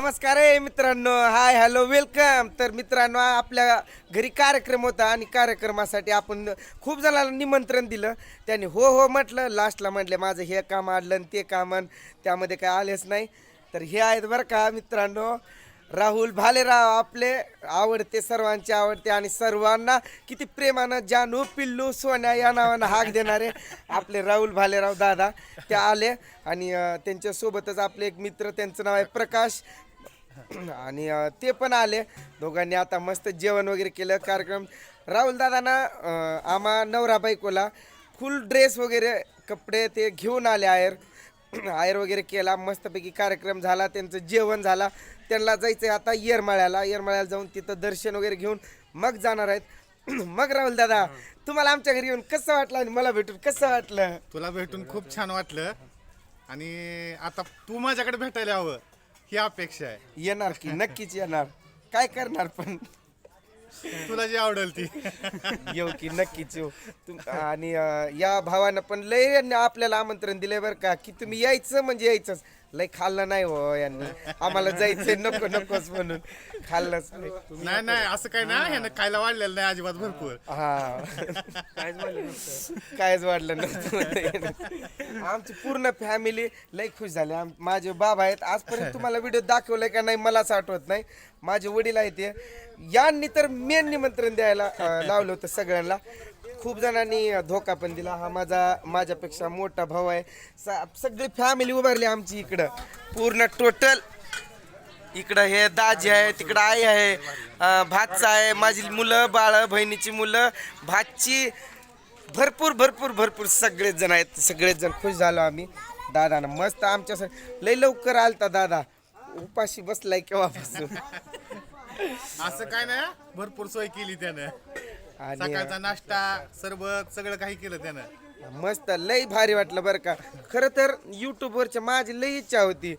नमस्कार आहे मित्रांनो. Hi hello welcome. तर मित्रांनो आपल्या घरी कार्यक्रम होता आणि कार्यक्रमासाठी आपण खूप जणांना निमंत्रण दिलं. त्याने हो हो म्हटलं. लास्टला म्हटलं माझं हे काम आणलं आणि ते काम आणि. त्यामध्ये काय आलेच नाही. तर हे आहेत बरं का मित्रांनो. राहुल भालेराव आपले आवडते सर्वांचे आवडते आणि सर्वांना किती प्रेमानं जानू पिल्लू सोन्या या नावानं हाक देणारे आपले राहुल भालेराव दादा ते आले आणि अं, त्यांच्यासोबतच आपले एक मित्र त्यांचं नाव आहे प्रकाश. आणि अं, ते पण आले. दोघांनी आता मस्त जेवण वगैरे केलं कार्यक्रम. राहुल दादांना अं, आम्हा नवरा बायकोला फुल ड्रेस वगैरे कपडे ते घेऊन आले आहे आयर वगैरे केला मस्तपैकी कार्यक्रम झाला त्यांचं जेवण झाला. त्यांना जायचं आता येरमाळ्याला. येरमाळ्याला जाऊन तिथं दर्शन वगैरे घेऊन मग जाणार आहेत. मग राहुल दादा तुम्हाला आमच्या घरी येऊन कसं वाटलं आणि मला भेटून कसं वाटलं? तुला भेटून खूप छान वाटलं. आणि आता तू माझ्याकडे भेटायला हवं ही अपेक्षा आहे. येणार की नक्कीच येणार. काय करणार पण? तुला जी आवडेल ती. येऊ की नक्कीच येऊ. तुम आणि अं, या भावानं पण लय यांनी आपल्याला आमंत्रण दिलंय बरं का की तुम्ही यायचं म्हणजे यायचंच. लय खाल्लं नाही हो यांनी. आम्हाला जायचंय नको नकोच म्हणून. खाल्लंच नाही. नाही नाही असं काय ना ह्यानं खायला वाढलेलं नाही अजिबात भरपूर. हा. कायच वाढलं नव्हतं. आमची पूर्ण फॅमिली लय खुश झाली. आम माझे बाबा आहेत आजपर्यंत तुम्हाला व्हिडिओ दाखवलाय का नाही मलाच आठवत नाही. माझे वडील आहेत ते. यांनी तर मेन निमंत्रण द्यायला अं, लावलं होतं सगळ्यांना. खूप जणांनी धोका पण दिला. हा माझा माझ्यापेक्षा मोठा भाऊ आहे. स- सगळी फॅमिली उभारली आमची इकडं. पूर्ण टोटल इकडं हे दाजी आहे तिकडं आई आहे भातचा आहे माझी मुलं बाळ बहिणीची मुलं भातची भरपूर भरपूर भरपूर सगळेच जण आहेत. सगळेच जण खुश झालो आम्ही. दादानं मस्त आमच्या स- लय लवकर आलता दादा. उपाशी बसलाय केव्हापासून? असं काय नाही भरपूर सोय केली त्यानं. आणि सकाळचा नाश्ता सरबत सगळं काही केलं त्यानं. मस्त लय भारी वाटलं बरं का. खरं तर यूट्यूबवरच्या माझी लई इच्छा होती.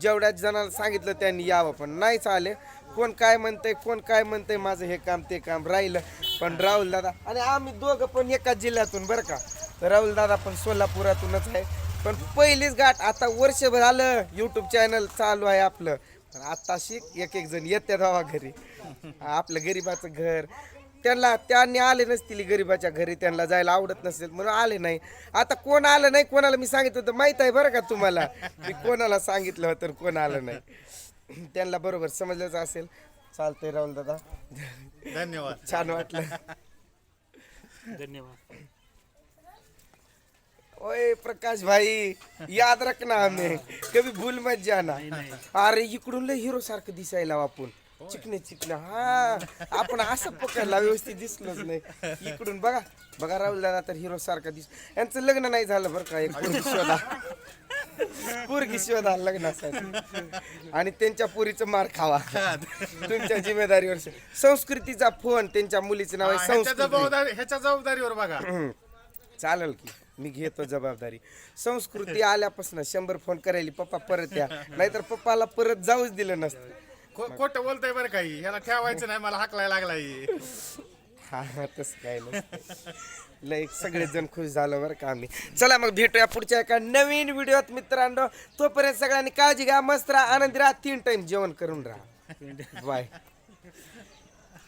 जेवढ्या जणांना सांगितलं त्यांनी यावं पण नाहीच आले कोण काय म्हणतंय कोण काय म्हणतंय माझं हे काम ते काम राहिलं. पण राहुल दादा आणि आम्ही दोघं पण एकाच जिल्ह्यातून बरं का. तर राहुल दादा पण सोलापुरातूनच आहे. पण पहिलीच गाठ आता वर्षभर आलं. यूट्यूब चॅनल चालू आहे आपलं. पण आता शिक एक एक जण येते धावा घरी. आपलं गरीबाचं घर त्यांना त्यांनी आले नसतील गरीबाच्या घरी त्यांना जायला आवडत नसेल म्हणून आले नाही. आता कोण आलं नाही कोणाला मी सांगितलं होतं माहीत आहे बरं का तुम्हाला? मी कोणाला सांगितलं होतं कोण आलं नाही. त्यांना बरोबर समजलंच असेल. चालतंय राहुल दादा. धन्यवाद. छान वाटलं. धन्यवाद. ओए प्रकाश भाई याद रखना हमें कभी भूल मत जाना. अरे इकडून लय हिरो सारखं दिसायला आपण. चिकने चिकने. हा आपण असं पकडला व्यवस्थित दिसलोच नाही. इकडून बघा. बघा राहुल दादा तर हिरो सारखा दिस यांचं लग्न नाही झालं बरं का एक पोरगी शोधा. पोरगी शोधा लग्नासाठी. आणि त्यांच्या पुरीचं मार खावा. तुमच्या जिम्मेदारीवर संस्कृतीचा फोन त्यांच्या मुलीचं नाव आहे ह्याच्या संस्कृती. जबाबदारी ह्याच्या जबाबदारीवर बघा. चालेल की मी घेतो जबाबदारी. संस्कृती आल्यापासून शंभर फोन करायली पप्पा परत या. नाहीतर पप्पाला परत जाऊच दिलं नसतं. खोटं बोलतय बरं काही ह्याला ठेवायचं नाही मला हाकलाय लागलाय हा. हा तसं काय नसतं लय सगळेजण खुश झालं बरं का आम्ही. चला मग भेटूया पुढच्या एका नवीन व्हिडिओत मित्रांनो. तोपर्यंत सगळ्यांनी काळजी घ्या मस्त राहा आनंदी राहा तीन टाइम जेवण करून राहा. बाय